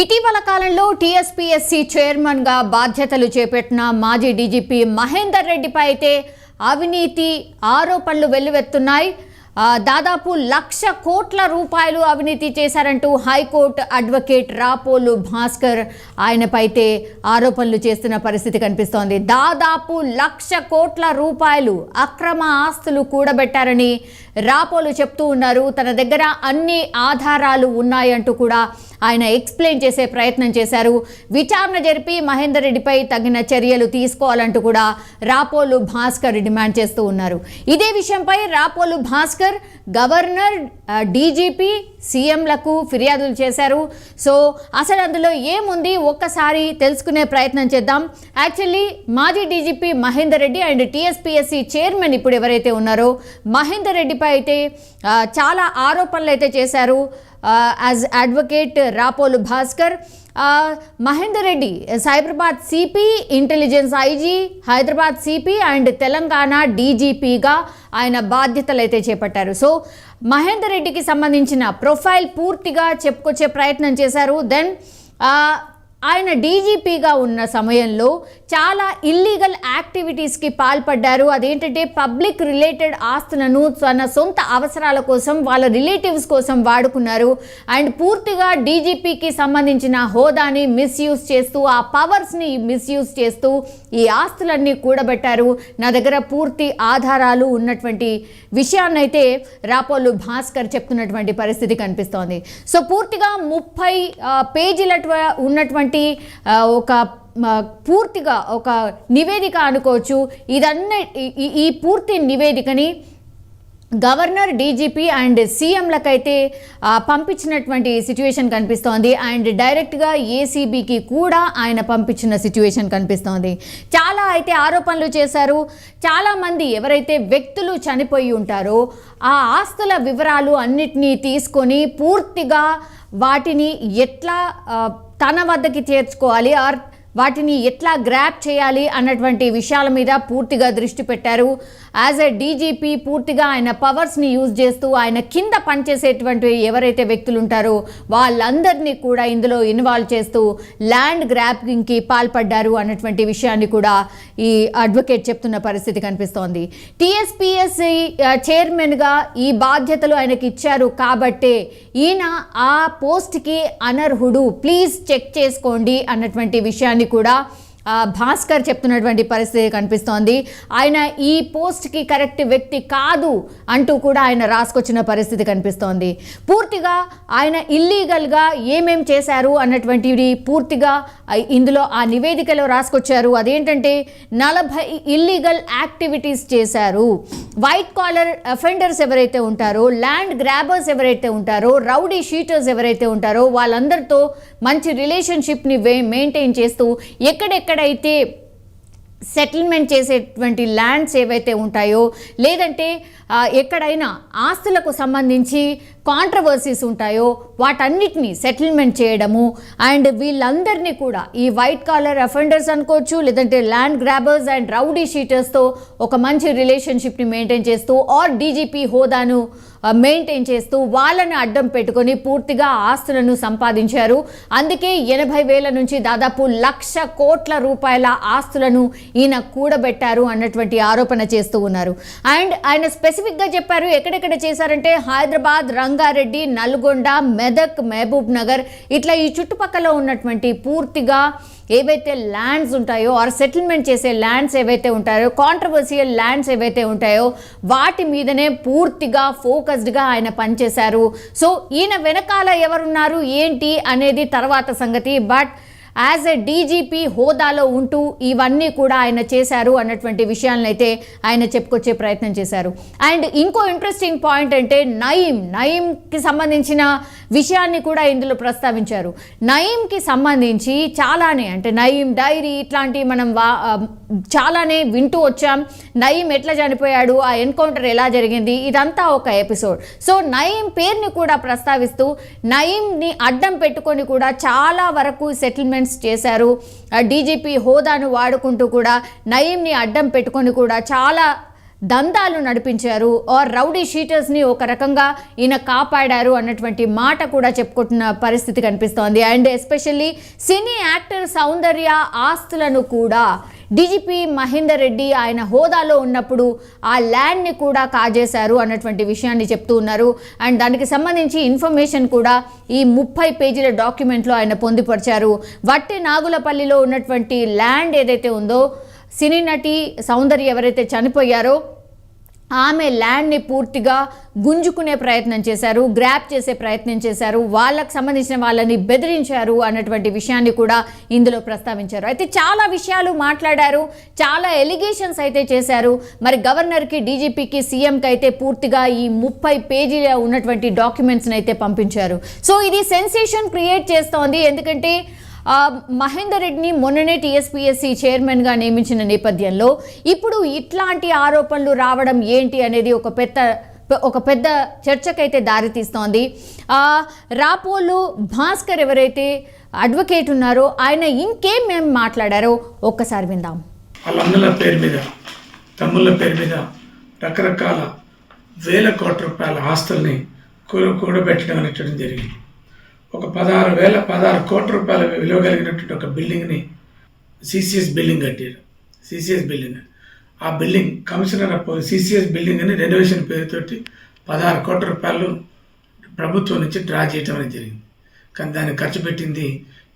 ఇటీవల కాలంలో టీఎస్పీఎస్సీ చైర్మన్గా బాధ్యతలు చేపట్టిన మాజీ డీజీపీ మహేందర్ రెడ్డిపై అయితే అవినీతి ఆరోపణలు వెల్లువెత్తున్నాయి. దాదాపు లక్ష కోట్ల రూపాయలు అవినీతి చేశారంటూ హైకోర్టు అడ్వకేట్ రాపోలు భాస్కర్ ఆయనపై ఆరోపణలు చేస్తున్న పరిస్థితి కనిపిస్తోంది. దాదాపు లక్ష కోట్ల రూపాయలు అక్రమ ఆస్తులు కూడబెట్టారని రాపోలు చెప్తూ ఉన్నారు. తన దగ్గర అన్ని ఆధారాలు ఉన్నాయంటూ కూడా ఆయన ఎక్స్ప్లెయిన్ చేసే ప్రయత్నం చేశారు. విచారణ జరిపి మహేందర్ రెడ్డిపై తగిన చర్యలు తీసుకోవాలంటూ కూడా రాపోలు భాస్కర్ డిమాండ్ చేస్తూ ఉన్నారు. ఇదే విషయంపై రాపోలు భాస్కర్ గవర్నర్ డీజీపీ సీఎంలకు ఫిర్యాదులు చేశారు. సో అసలు అందులో ఏముంది? ఒక్కసారి తెలుసుకునే ప్రయత్నం చేద్దాం. యాక్చువల్లీ మాజీ DGP Mahender Reddy and TSPSC chairman ఇప్పుడు ఎవరైతే ఉన్నారో మహేందర్ రెడ్డిపై అయితే చాలా ఆరోపణలు అయితే చేశారు. As advocate Rapolu Bhaskar Mahender Reddy Cyberabad CP intelligence IG Hyderabad CP and Telangana డీజీపీగా ఆయన బాధ్యతలు అయితే చేపట్టారు. సో మహేందర్ రెడ్డికి సంబంధించిన ప్రొఫైల్ పూర్తిగా చెప్పుకొచ్చే ప్రయత్నం చేశారు. దెన్ ఆయన డీజీపీగా ఉన్న సమయంలో చాలా ఇల్లీగల్ యాక్టివిటీస్కి పాల్పడ్డారు. అదేంటంటే పబ్లిక్ రిలేటెడ్ ఆస్తులను తన సొంత అవసరాల కోసం వాళ్ళ రిలేటివ్స్ కోసం వాడుకున్నారు. అండ్ పూర్తిగా డీజీపీకి సంబంధించిన హోదాని మిస్యూజ్ చేస్తూ ఆ పవర్స్ని మిస్యూజ్ చేస్తూ ఈ ఆస్తులన్నీ కూడబెట్టారు. నా దగ్గర పూర్తి ఆధారాలు ఉన్నటువంటి విషయాన్నైతే రాపోలు భాస్కర్ చెప్తున్నటువంటి పరిస్థితి కనిపిస్తోంది. సో పూర్తిగా ముప్పై పేజీల ఉన్నటువంటి ఒక పూర్తిగా ఒక నివేదిక అనుకోవచ్చు. ఇదన్నీ ఈ- ఈ పూర్తి నివేదికని గవర్నర్ డీజీపీ అండ్ సీఎంలకైతే పంపించినటువంటి సిచ్యువేషన్ కనిపిస్తోంది. అండ్ డైరెక్ట్గా ఏసీబీకి కూడా ఆయన పంపించిన సిచ్యువేషన్ కనిపిస్తోంది. చాలా అయితే ఆరోపణలు చేశారు. చాలామంది ఎవరైతే వ్యక్తులు చనిపోయి ఉంటారో ఆ ఆస్తుల వివరాలు అన్నిటినీ తీసుకొని పూర్తిగా వాటిని ఎట్లా తన వద్దకి చేర్చుకోవాలి. ఆర్ వాటిని ఎట్లా గ్రాప్ చేయాలి అన్నటువంటి విషయాల మీద పూర్తిగా దృష్టి పెట్టారు. యాజ్ ఎ డీజీపీ పూర్తిగా ఆయన పవర్స్ని యూజ్ చేస్తూ ఆయన కింద పనిచేసేటువంటి ఎవరైతే వ్యక్తులు ఉంటారో వాళ్ళందరినీ కూడా ఇందులో ఇన్వాల్వ్ చేస్తూ ల్యాండ్ గ్రాపింగ్కి పాల్పడ్డారు అన్నటువంటి విషయాన్ని కూడా ఈ అడ్వకేట్ చెప్తున్న పరిస్థితి కనిపిస్తోంది. టీఎస్పిఎస్సి చైర్మన్గా uh, ఈ బాధ్యతలు ఆయనకి ఇచ్చారు కాబట్టే ఈయన ఆ పోస్ట్కి అనర్హుడు. ప్లీజ్ చెక్ చేసుకోండి అన్నటువంటి విషయాన్ని కూడా భాస్కర్ చెప్తున్నటువంటి పరిస్థితి కనిపిస్తోంది. ఆయన ఈ పోస్ట్కి కరెక్ట్ వ్యక్తి కాదు అంటూ కూడా ఆయన రాసుకొచ్చిన పరిస్థితి కనిపిస్తోంది. పూర్తిగా ఆయన ఇల్లీగల్గా ఏమేం చేశారు అన్నటువంటిది పూర్తిగా ఇందులో ఆ నివేదికలో రాసుకొచ్చారు. అదేంటంటే నలభై ఇల్లీగల్ యాక్టివిటీస్ చేశారు. వైట్ కాలర్ అఫెండర్స్ ఎవరైతే ఉంటారో ల్యాండ్ గ్రాబర్స్ ఎవరైతే ఉంటారో రౌడీ షీటర్స్ ఎవరైతే ఉంటారో వాళ్ళందరితో మంచి రిలేషన్షిప్ని మెయింటైన్ చేస్తూ ఎక్కడెక్కడ ఎక్కడైతే సెటిల్మెంట్ చేసేటువంటి ల్యాండ్స్ ఏవైతే ఉంటాయో లేదంటే ఎక్కడైనా ఆస్తులకు సంబంధించి కాంట్రవర్సీస్ ఉంటాయో వాటన్నిటిని సెటిల్మెంట్ చేయడము అండ్ వీళ్ళందరినీ కూడా ఈ వైట్ కాలర్ అఫెండర్స్ అనుకోవచ్చు లేదంటే ల్యాండ్ గ్రాబర్స్ అండ్ రౌడీ షీటర్స్తో ఒక మంచి రిలేషన్షిప్ని మెయింటైన్ చేస్తూ ఆర్ డీజీపీ హోదాను మెయింటైన్ చేస్తూ వాళ్ళని అడ్డం పెట్టుకొని పూర్తిగా ఆస్తులను సంపాదించారు. అందుకే ఎనభై వేల నుంచి దాదాపు లక్ష కోట్ల రూపాయల ఆస్తులను ఈయన కూడబెట్టారు అన్నటువంటి ఆరోపణ చేస్తూ ఉన్నారు. అండ్ ఆయన స్పెసిఫిక్గా చెప్పారు ఎక్కడెక్కడ చేశారంటే హైదరాబాద్ రంగారెడ్డి నల్గొండ మెదక్ మహబూబ్ నగర్ ఇట్లా ఈ చుట్టుపక్కల ఉన్నటువంటి పూర్తిగా ఏవైతే ల్యాండ్స్ ఉంటాయో ఆర్ సెటిల్మెంట్ చేసే ల్యాండ్స్ ఏవైతే ఉంటాయో కాంట్రవర్సియల్ ల్యాండ్స్ ఏవైతే ఉంటాయో వాటి మీదనే పూర్తిగా ఫోకస్డ్గా ఆయన పనిచేశారు. సో ఈయన వెనకాల ఎవరున్నారు ఏంటి అనేది తర్వాత సంగతి. బట్ యాజ్ ఎ డీజీపీ హోదాలో ఉంటూ ఇవన్నీ కూడా ఆయన చేశారు అన్నటువంటి విషయాలను అయితే ఆయన చెప్పుకొచ్చే ప్రయత్నం చేశారు. అండ్ ఇంకో ఇంట్రెస్టింగ్ పాయింట్ అంటే నయీం నయీంకి సంబంధించిన విషయాన్ని కూడా ఇందులో ప్రస్తావించారు. నయీంకి సంబంధించి చాలానే అంటే నయీం డైరీ ఇట్లాంటివి మనం వా చాలానే వింటూ వచ్చాం. నయీం ఎట్లా చనిపోయాడు ఆ ఎన్కౌంటర్ ఎలా జరిగింది ఇదంతా ఒక ఎపిసోడ్. సో నయీం పేరుని కూడా ప్రస్తావిస్తూ నయీంని అడ్డం పెట్టుకొని కూడా చాలా వరకు సెటిల్మెంట్ సెటిల్మెంట్స్ చేశారు. డీజీపీ హోదాను వాడుకుంటూ కూడా నయీంని అడ్డం పెట్టుకొని కూడా చాలా దందాలు నడిపించారు. ఆర్ రౌడీ షీటర్స్ని ఒక రకంగా ఈయన కాపాడారు అన్నటువంటి మాట కూడా చెప్పుకుంటున్న పరిస్థితి కనిపిస్తోంది. And especially cine actor Soundarya ఆస్తులను కూడా డీజీపీ మహేందర్ రెడ్డి ఆయన హోదాలో ఉన్నప్పుడు ఆ ల్యాండ్ని కూడా కాజేశారు అన్నటువంటి విషయాన్ని చెప్తూ ఉన్నారు. అండ్ దానికి సంబంధించి ఇన్ఫర్మేషన్ కూడా ఈ ముప్పై పేజీల డాక్యుమెంట్లో ఆయన పొందుపరిచారు. వట్టి నాగులపల్లిలో ఉన్నటువంటి ల్యాండ్ ఏదైతే ఉందో సినీ నటి సౌందర్య ఎవరైతే చనిపోయారో ఆమె ల్యాండ్ని పూర్తిగా గుంజుకునే ప్రయత్నం చేశారు గ్రాప్ చేసే ప్రయత్నం చేశారు వాళ్ళకు సంబంధించిన వాళ్ళని బెదిరించారు అన్నటువంటి విషయాన్ని కూడా ఇందులో ప్రస్తావించారు. అయితే చాలా విషయాలు మాట్లాడారు చాలా ఎలిగేషన్స్ అయితే చేశారు. మరి గవర్నర్కి డీజీపీకి సీఎంకి అయితే పూర్తిగా ఈ ముప్పై పేజీల ఉన్నటువంటి డాక్యుమెంట్స్ని అయితే పంపించారు. సో ఇది సెన్సేషన్ క్రియేట్ చేస్తోంది. ఎందుకంటే మహేందర్ రెడ్డిని మొన్ననే టీఎస్పీఎస్సీ చైర్మన్గా నియమించిన నేపథ్యంలో ఇప్పుడు ఇట్లాంటి ఆరోపణలు రావడం ఏంటి అనేది ఒక పెద్ద ఒక పెద్ద చర్చకైతే దారితీస్తోంది. రాపోలు భాస్కర్ ఎవరైతే అడ్వకేట్ ఉన్నారో ఆయన ఇంకేం మేము మాట్లాడారో ఒక్కసారి విందాం. వాళ్ళందరి పేరు మీద తమ్ముళ్ళ పేరు మీద రకరకాల వేల కోట్ల రూపాయల ఆస్తుల్ని కూడబెట్టడం అనేటువంటి జరిగింది. ఒక పదహారు వేల పదహారు కోట్ల రూపాయల విలువ కలిగినటువంటి ఒక బిల్డింగ్ని సిసిఎస్ బిల్డింగ్ కట్టారు. CCS building. ఆ building commissioner of CCS building అని రెనోవేషన్ పేరుతోటి పదహారు కోట్ల రూపాయలు ప్రభుత్వం నుంచి డ్రా చేయటం అనేది జరిగింది. కానీ దాన్ని ఖర్చు పెట్టింది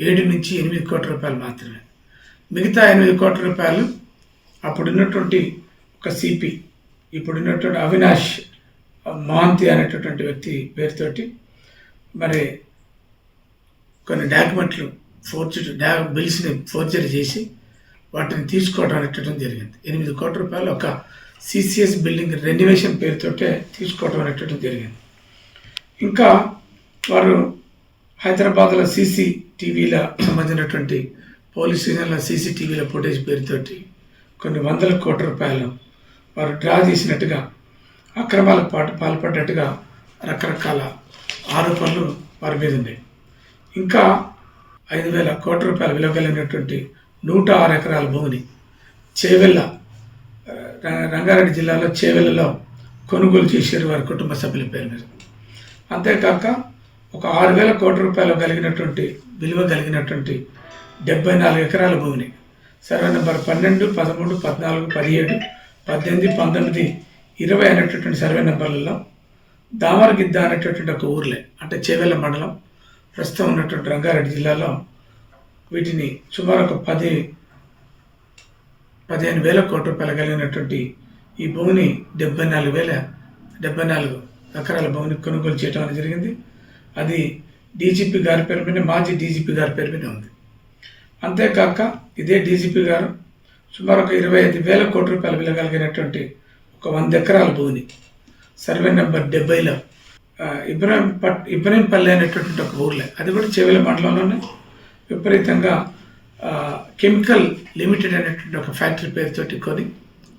ఏడు నుంచి ఎనిమిది కోట్ల రూపాయలు మాత్రమే. మిగతా ఎనిమిది కోట్ల రూపాయలు అప్పుడున్నటువంటి ఒక సిపి ఇప్పుడున్నటువంటి అవినాష్ మహాంతి అనేటటువంటి వ్యక్తి పేరుతోటి మరి కొన్ని డాక్యుమెంట్లు ఫోర్జరీ డా బిల్స్ని ఫోర్జరీ చేసి వాటిని తీసుకోవడం అనేటటువంటి జరిగింది. ఎనిమిది కోట్ల రూపాయలు ఒక సిసిఎస్ బిల్డింగ్ రెన్యువేషన్ పేరుతోటే తీసుకోవడం అనేటటువంటి జరిగింది. ఇంకా వారు హైదరాబాద్లో సీసీ టీవీల సంబంధించినటువంటి పోలీస్ స్టేషన్ల సీసీటీవీల ఫుటేజ్ పేరుతోటి కొన్ని వందల కోట్ల రూపాయలు వారు డ్రా చేసినట్టుగా అక్రమాలకు పాటు పాల్పడ్డట్టుగా రకరకాల ఆరోపణలు వారి మీద ఉన్నాయి. ఇంకా ఐదు వేల కోట్ల రూపాయల విలువ కలిగినటువంటి నూట ఆరు ఎకరాల భూమిని చేవెళ్ళ రంగారెడ్డి జిల్లాలో చేవెళ్ళలో కొనుగోలు చేశారు వారి కుటుంబ సభ్యుల పేరు మీద. అంతేకాక ఒక ఆరు వేల కోట్ల రూపాయలు కలిగినటువంటి విలువ కలిగినటువంటి డెబ్బై నాలుగు ఎకరాల భూమిని సర్వే నెంబర్ పన్నెండు పదమూడు పద్నాలుగు పదిహేడు పద్దెనిమిది పంతొమ్మిది ఇరవై అనేటటువంటి సర్వే నెంబర్లలో దామరగిద్ద అనేటటువంటి ఒక ఊర్లే అంటే చేవెళ్ళ మండలం. ప్రస్తుతం ఉన్నటువంటి రంగారెడ్డి జిల్లాలో వీటిని సుమారు ఒక పది పదిహేను వేల కోట్ల రూపాయలు కలిగినటువంటి ఈ భూమిని డెబ్బై నాలుగు వేల డెబ్బై నాలుగు ఎకరాల భూమిని కొనుగోలు చేయడం అనేది జరిగింది. అది డీజీపీ గారి పేరు మీద మాజీ డీజీపీ గారి పేరు మీద ఉంది. అంతేకాక ఇదే డీజీపీ గారు సుమారు ఒక ఇరవై ఐదు వేల కోట్ల రూపాయలు వెళ్ళగలిగినటువంటి కలిగినటువంటి ఒక వంద ఎకరాల భూమిని సర్వే నెంబర్ డెబ్బైలో ఇబ్రాహిం పట్ ఇబ్రాహింపల్లి అనేటటువంటి ఒక ఊర్లే. అది కూడా చెవిల మండలంలోనే విపరీతంగా కెమికల్ లిమిటెడ్ అనేటువంటి ఒక ఫ్యాక్టరీ పేరుతోటి కొని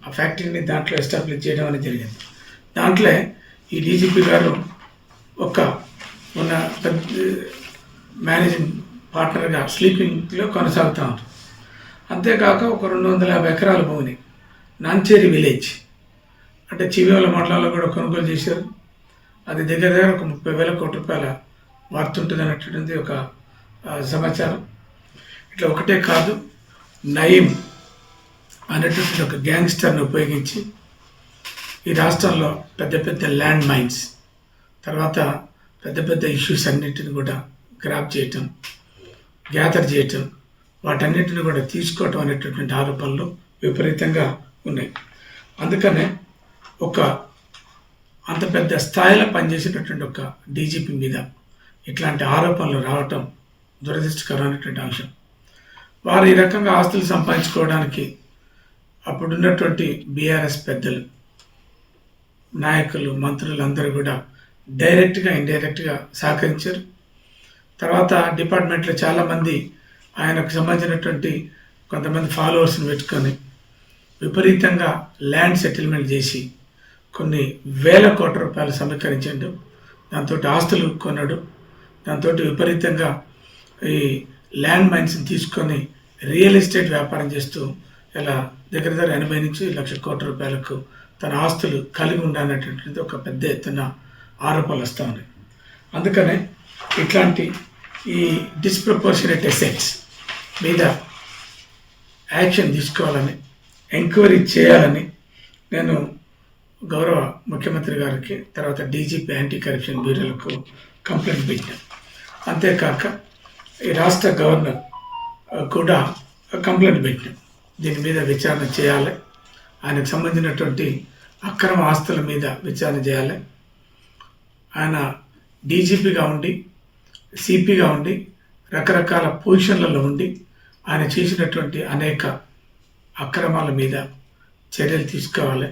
ఆ ఫ్యాక్టరీని దాంట్లో ఎస్టాబ్లిష్ చేయడం అనేది జరిగింది. దాంట్లో ఈ డీజీపీ గారు ఒక ఉన్న పెద్ద మేనేజింగ్ పార్ట్నర్గా స్లీపింగ్లో కొనసాగుతూ ఉంటారు అంతేకాక ఒక రెండు వందల యాభై ఎకరాల భూమిని నాంచేరి విలేజ్ అంటే చివేల మండలంలో కూడా కొనుగోలు చేశారు. అది దగ్గర దగ్గర ఒక ముప్పై వేల కోట్ల రూపాయల వర్త్ ఉంటుంది అనేటువంటిది ఒక సమాచారం. ఇట్లా ఒకటే కాదు నయీం అనేటటువంటి ఒక గ్యాంగ్స్టర్ని ఉపయోగించి ఈ రాష్ట్రంలో పెద్ద పెద్ద ల్యాండ్ మైన్స్ తర్వాత పెద్ద పెద్ద ఇష్యూస్ అన్నింటిని కూడా గ్రాప్ చేయటం గ్యాదర్ చేయటం వాటన్నిటిని కూడా తీసుకోవటం అనేటటువంటి ఆరోపణలు విపరీతంగా ఉన్నాయి. అందుకనే ఒక అంత పెద్ద స్థాయిలో పనిచేసేటటువంటి ఒక డీజీపీ మీద ఇట్లాంటి ఆరోపణలు రావటం దురదృష్టకరమైనటువంటి అంశం. వారు ఈ రకంగా ఆస్తులు సంపాదించుకోవడానికి అప్పుడున్నటువంటి బీఆర్ఎస్ పెద్దలు నాయకులు మంత్రులు అందరూ కూడా డైరెక్ట్గా ఇండైరెక్ట్గా సహకరించారు. తర్వాత డిపార్ట్మెంట్లో చాలామంది ఆయనకు సంబంధించినటువంటి కొంతమంది ఫాలోవర్స్ని పెట్టుకొని విపరీతంగా ల్యాండ్ సెటిల్మెంట్ చేసి కొన్ని వేల కోట్ల రూపాయలు సమీకరించాడు దాంతో ఆస్తులు కొన్నాడు. దాంతో విపరీతంగా ఈ ల్యాండ్ మైన్స్ని తీసుకొని రియల్ ఎస్టేట్ వ్యాపారం చేస్తూ ఇలా దగ్గర దగ్గర ఎనభై నుంచి లక్ష కోట్ల రూపాయలకు తన ఆస్తులు కలిగి ఉండాలనేటువంటిది ఒక పెద్ద ఎత్తున ఆరోపణలు వస్తూ ఉన్నాయి. అందుకనే ఇట్లాంటి ఈ డిస్ప్రపోర్షనేట్ ఎసెట్స్ మీద యాక్షన్ తీసుకోవాలని ఎంక్వైరీ చేయాలని నేను గౌరవ ముఖ్యమంత్రి గారికి తర్వాత డీజీపీ యాంటీ కరప్షన్ బ్యూరోలకు కంప్లైంట్ పెట్టాం అంతేకాక ఈ రాష్ట్ర గవర్నర్ కూడా కంప్లైంట్ పెట్టాం దీని మీద విచారణ చేయాలి. ఆయనకు సంబంధించినటువంటి అక్రమ ఆస్తుల మీద విచారణ చేయాలి. ఆయన డీజీపీగా ఉండి సిపిగా ఉండి రకరకాల పొజిషన్లలో ఉండి ఆయన చేసినటువంటి అనేక అక్రమాల మీద చర్యలు తీసుకోవాలి.